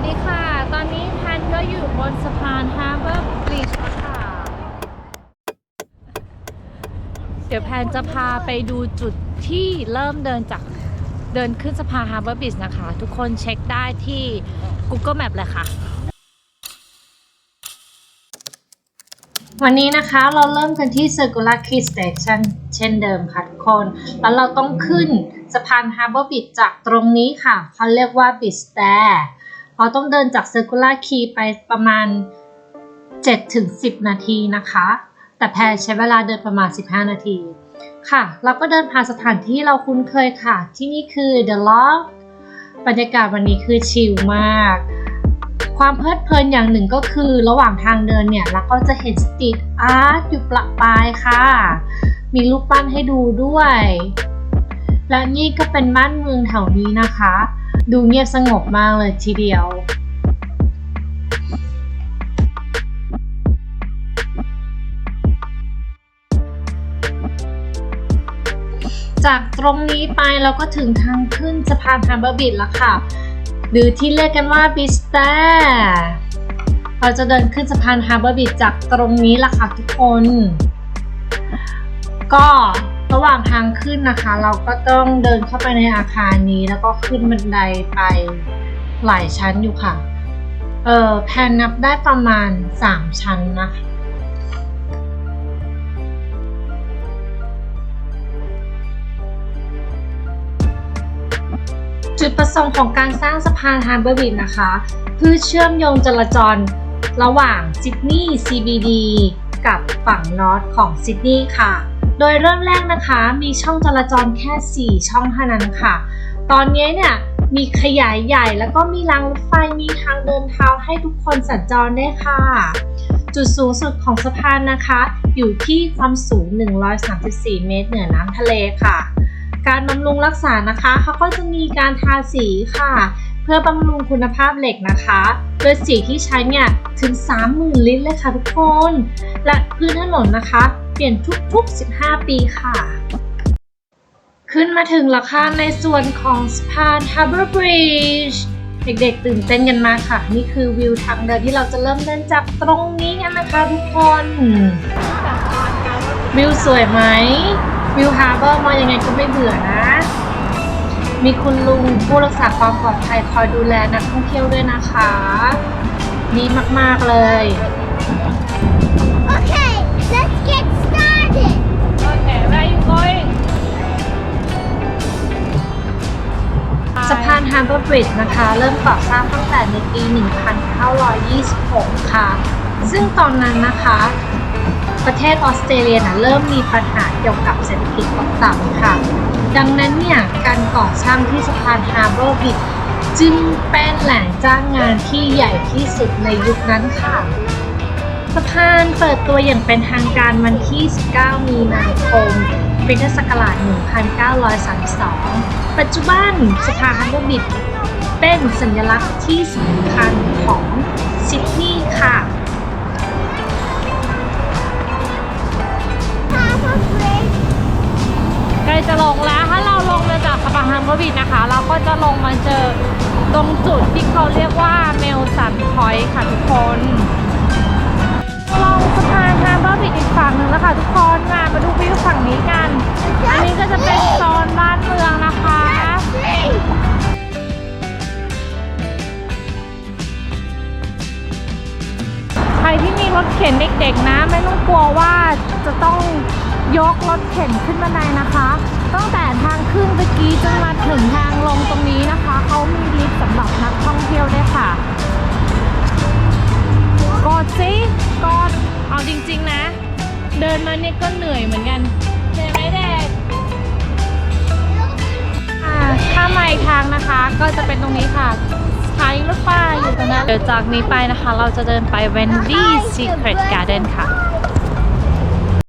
วัสดีค่ะ ตอนนี้แพนก็อยู่บนสะพานฮาร์เบอร์บริดจ์ค่ะ เดี๋ยวแพนจะพาไปดูจุดที่เริ่มเดินจากเดินขึ้นสะพานฮาร์เบอร์บริดจ์นะคะ ทุกคนเช็คได้ที่ Google Map เลยค่ะ วันนี้นะคะเราเริ่มกันที่ Circular Quay Station เช่นเดิมค่ะทุกคน แล้วเราต้องขึ้นสะพาน Harbor Bridge จากตรงนี้ค่ะเขาเรียกว่า Bridge Stair เราต้องเดินจาก Circular Quay ไปประมาณ 7-10 นาทีนะคะ แต่แพรใช้เวลาเดินประมาณ 15 นาที ค่ะ เราก็เดินผ่านสถานที่เราคุ้นเคยค่ะ ที่นี่คือ The Loft บรรยากาศวันนี้คือชิลมาก ความเพลิดเพลินอย่างหนึ่งก็คือระหว่างทางเดินเนี่ยเราก็จะเห็นสตรีทอาร์ตอยู่ประปรายค่ะ มีรูปปั้นให้ดูด้วย และนี่ก็เป็นบ้านเมืองแถวนี้นะคะ ดูเงียบสงบมากเลยทีเดียวจากตรงนี้ไปเราก็ถึงทางขึ้นสะพานฮัมเบอร์บิดแล้วค่ะ หรือที่เรียกกันว่าบิสเตอร์เราจะเดินขึ้นสะพานฮาร์เบอร์บิดจากตรงนี้ล่ะค่ะทุกคน ก็ ระหว่างทางขึ้นนะคะ เราก็ต้องเดินเข้าไปในอาคารนี้ แล้วก็ขึ้นบันไดไปหลายชั้นอยู่ค่ะ เออแพนนับได้ประมาณ 3 ชั้นนะคะจุดประสงค์ของการสร้างสะพานฮาร์เบอร์บิดนะคะ เพื่อเชื่อมโยงจราจรระหว่างซิดนีย์ CBD กับฝั่งนอร์ทของซิดนีย์ค่ะ โดยเริ่มแรกนะคะมีช่องจราจรแค่ 4 ช่องเท่านั้นค่ะ ตอนนี้เนี่ยมีขยายใหญ่แล้วก็มีรางรถไฟมีทางเดินเท้าให้ทุกคนสัญจรได้ค่ะ จุดสูงสุดของสะพานนะคะ อยู่ที่ความสูง 134 เมตรเหนือน้ำทะเลค่ะ การบำรุงรักษานะคะเขาก็จะมีการทาสีค่ะ เพื่อบำรุงคุณภาพเหล็กนะคะโดยสีที่ใช้เนี่ยถึง 30,000 ลิตรเลยค่ะทุกคน และพื้นถนนนะคะ ปลี่ยนทุกๆ 15 ปีค่ะ ขึ้นมาถึงแล้วค่ะในส่วนของสะพาน Harbor Bridge เด็กๆตื่นเต้นกันมาค่ะ นี่คือวิวทางเดินที่เราจะเริ่มเดินจากตรงนี้กันนะคะทุกคน วิวสวยไหม วิวฮาร์เบอร์มองยังไงก็ไม่เบื่อนะ มีคุณลุงผู้รักษาความปลอดภัยคอยดูแลนักท่องเที่ยวด้วยนะคะ ดีมากๆเลย ฮาร์เบอร์บริดจ์นะคะ เริ่มก่อสร้างตั้งแต่ในปี 1926 ค่ะ ซึ่งตอนนั้นนะคะ ประเทศออสเตรเลียนะเริ่มมีปัญหาเกี่ยวกับเศรษฐกิจตกต่ำค่ะ ดังนั้นเนี่ยการก่อสร้างที่สะพานฮาร์เบอร์บริดจ์จึงเป็นแหล่งจ้างงานที่ใหญ่ที่สุดในยุคนั้นค่ะสะพานเปิดตัวอย่างเป็นทางการวันที่ 19 มีนาคม พุทธศักราช 1932 ปัจจุบันสะพานฮัมเบอร์บิดเป็นสัญลักษณ์ที่สำคัญของซิดนีย์ค่ะ Harbor Bridge. ใกล้จะลงแล้ว ถ้าเราลงมาจากสะพานฮัมเบอร์บิดนะคะ เราก็จะลงมาเจอตรงจุดที่เขาเรียกว่าเมลสันพอยต์ค่ะทุกคน ลงสะพานฮาร์เบอร์บิดอีกฝั่งหนึ่งแล้วค่ะทุกคนมามาดูวิวฝั่งนี้กันอันนี้ ที่มีรถเข็นเด็กๆนะ ไม่ต้องกลัวว่าจะต้องยกรถเข็นขึ้นบันไดนะคะ ตั้งแต่ทางขึ้นตะกี้จนมาถึงทางลงตรงนี้นะคะเขามีลิฟต์สำหรับนักท่องเที่ยวด้วยค่ะกอดสิกอดเอาจริง ๆ นะ เดินมาเนี่ยก็เหนื่อยเหมือนกันเหนื่อยไหมเด็กอ่าถ้ามาอีกทางนะคะ ก็จะเป็นตรงนี้ค่ะ ถานีรถไฟอยู่ตรงนั้นเดี๋ยวจากนี้ไปนะคะ เราจะเดินไป Wendy Secret Garden ค่ะ